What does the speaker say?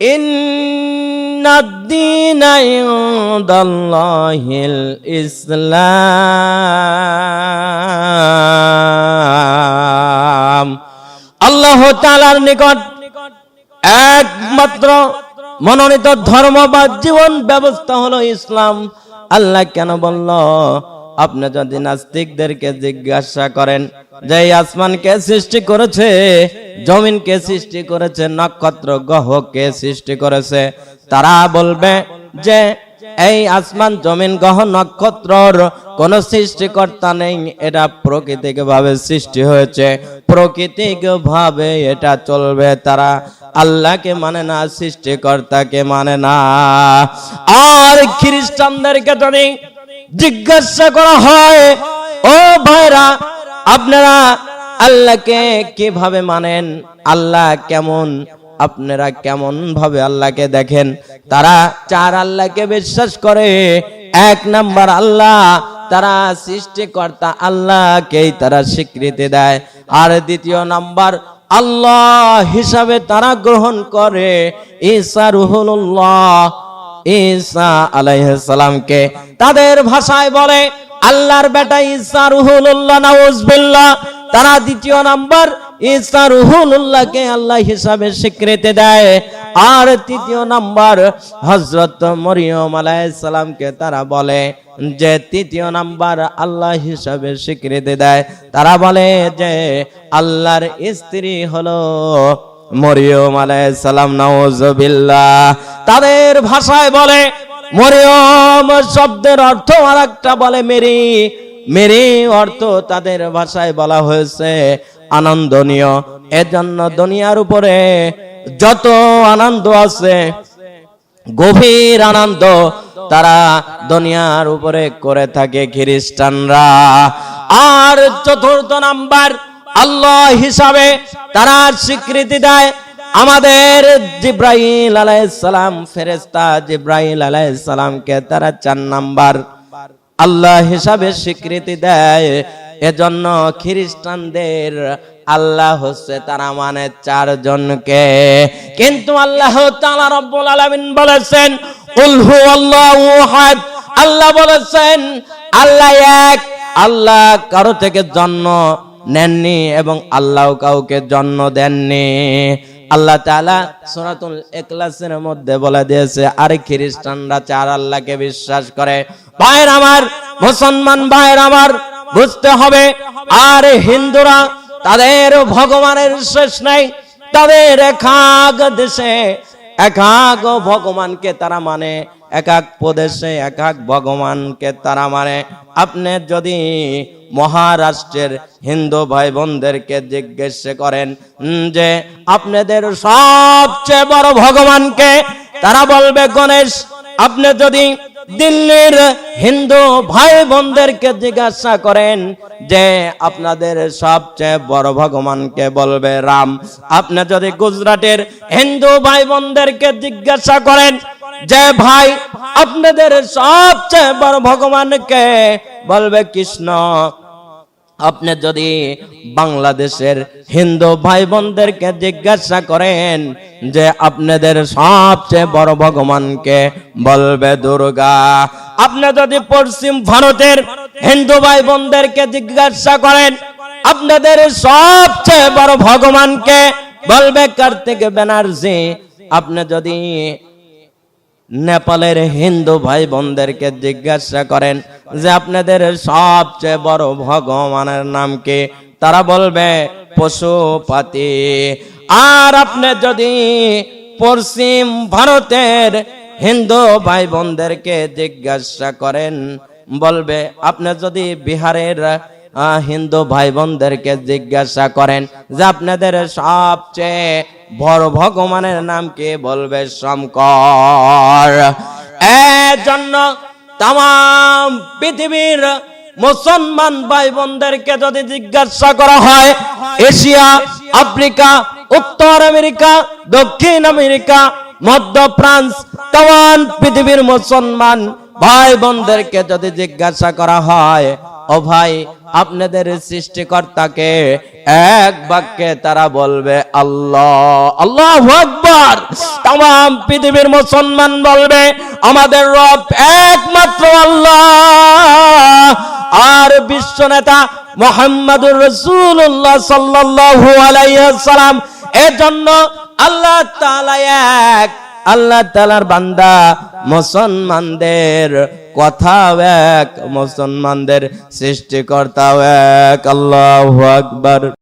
إن الدين عند الله الإسلام আল্লাহ তাআলার নিকট একমাত্র মনোনীত ধর্ম বা জীবন ব্যবস্থা হলো ইসলাম আল্লাহ কেন বলল আপনি যদি নাস্তিকদেরকে জিজ্ঞাসা করেন যে এই আসমানকে সৃষ্টি করেছে জমিনকে সৃষ্টি করেছে, নক্ষত্র গ্রহকে সৃষ্টি করেছে, তারা বলবে যে, এই আসমান জমিন, গ্রহ, নক্ষত্রর কোন সৃষ্টিকর্তা নেই। এটা প্রাকৃতিক ভাবে সৃষ্টি হয়েছে। প্রাকৃতিক ভাবে এটা চলবে। তারা আল্লাহকে মানে না, সৃষ্টিকর্তাকে মানে না। আর খ্রিস্টানদেরকে জিজ্ঞাসা করা হয়, ও ভাইরা, আপনারা আল্লাহকে কীভাবে মানেন? আল্লাহ কেমন? আপনারা কেমন ভাবে আল্লাহকে দেখেন? তারা চার আল্লাহকে বিশ্বাস করে, এক নাম্বার আল্লাহ, তারা সৃষ্টিকর্তা আল্লাহকেই তারা স্বীকৃতি দেয়। আর দ্বিতীয় নাম্বার, আল্লাহ হিসাবে তারা গ্রহণ করে, ঈসা রুহুল্লাহ, ঈসা আলাইহিস সালামকে তাদের ভাষায় বলে, আল্লাহর বেটা ঈসা রুহুল্লাহ, নাউজুবিল্লাহ তারা দ্বিতীয় নাম্বার ঈসা রুহুল্লাহকে আল্লাহ হিসাবে স্বীকৃতি দেয়। আর তৃতীয় নাম্বার, হযরত মরিয়ম আলাইহিস সালামকে তারা বলে যে, তৃতীয় নাম্বার আল্লাহ হিসাবে স্বীকৃতি দেয়। তারা বলে যে, আল্লাহর স্ত্রী হলো মরিয়ম আলাইহিস সালাম, নাউজুবিল্লাহ। তাদের ভাষায় বলে, মরিয়ম শব্দের অর্থ আর একটা বলে, মেরি। মেরি অর্থ তাদের ভাষায় বলা হয়েছে আনন্দনীয়। এজন্য দুনিয়ার উপরে যত আনন্দ আছে, গভীর আনন্দ তারা দুনিয়ার উপরে করে থাকে খ্রিস্টানরা। আর চতুর্থ নাম্বার, আল্লাহ হিসাবে তারা স্বীকৃতি দেয় আমাদের জিব্রাইল আলাইসালাম ফেরেস্তা জিব্রাইল আলাইসালামকে তারা চার নাম্বার। আল্লাহ হিসাবে স্বীকৃতি দেয়। এজন্য খ্রিস্টানদের আল্লাহ হচ্ছে তারা মানে চারজনকে। কিন্তু আল্লাহ তাআলা রব্বুল আলামিন বলেছেন কুল হুয়াল্লাহু আহাদ। আল্লাহ বলেছেন, আল্লাহ এক। আল্লাহ কারও থেকে জন্ম নেননি এবং আল্লাহ কাউকে জন্ম দেননি। আল্লাহ তাআলা সূরাতুল ইখলাসের মধ্যে বলে দিয়েছে, আর খ্রিস্টানরা চার আল্লাহকে বিশ্বাস করে। ভাইয়ের আমার, মুসলমান ভাইয়ের আমার, বুঝতে হবে, আর হিন্দুরা তাদের ভগবানের শেষ নেই, তাদের একাগ দেশে, একাগ ভগবানকে তারা মানে এক এক প্রদেশে এক এক ভগবানকে তারা মানে। আপনি যদি মহারাষ্ট্রের হিন্দু ভাই বোনদেরকে জিজ্ঞেস করেন যে আপনাদের সবচেয়ে বড় ভগবানকে তারা বলবে, গণেশ, আপনি যদি দিল্লির হিন্দু ভাই বোনদেরকে জিজ্ঞাসা করেন যে, আপনাদের সবচেয়ে বড় ভগবানকে বলবে রাম? আপনি যদি গুজরাটের হিন্দু ভাই বোনদেরকে জিজ্ঞাসা করেন যে, ভাই, আপনাদের সবচেয়ে বড় ভগবানকে বলবে কৃষ্ণ? আপনি যদি বাংলাদেশের হিন্দু ভাই বোনদেরকে জিজ্ঞাসা করেন যে আপনাদের সবচেয়ে বড় ভগবানকে বলবে দুর্গা। আপনি যদি পশ্চিম ভারতের হিন্দু ভাই বোনদেরকে জিজ্ঞাসা করেন, আপনাদের সবচেয়ে বড় ভগবানকে বলবে কার্তিক ব্যানার্জি আপনি যদি নেপালের হিন্দু ভাই বোনদেরকে জিজ্ঞাসা করেন যে আপনাদের সবচেয়ে বড় ভগবানের নাম কি? তারা বলবে পশুপাতি। আর আপনি যদি পশ্চিম ভারতের হিন্দু ভাই বোনদেরকে জিজ্ঞাসা করেন, বলবে, আপনি যদি বিহারের হিন্দু ভাই বোনদেরকে জিজ্ঞাসা করেন যে আপনাদের সবচেয়ে বড় ভগবানের নাম কি? বলবে, শঙ্কর। এজন্য তাম পৃথিবীর মুসলমান ভাই বোনদেরকে যদি জিজ্ঞাসা করা হয়, এশিয়া, আফ্রিকা, উত্তর আমেরিকা, দক্ষিণ আমেরিকা, মধ্য ফ্রান্স তাম পৃথিবীর মুসলমান ভাই বোনদেরকে যদি জিজ্ঞাসা করা হয় ও ভাই, আপনাদের সৃষ্টিকর্তাকে এক বাক্যে তারা বলবে, আল্লাহ আল্লাহ আকবার। তাম পৃথিবীর মুসলমান বলবে, আমাদের রব একমাত্র আল্লাহ। আর বিশ্ব নেতা মোহাম্মদুর রসুল্লাহ সাল্লাল্লাহু আলাইহি সাল্লাম এজন্য আল্লাহ তাআলা এক আল্লাহ তালার বান্দা মুসলমানদের কথা এক মুসলমানদের সৃষ্টিকর্তা এক। আল্লাহ আকবার।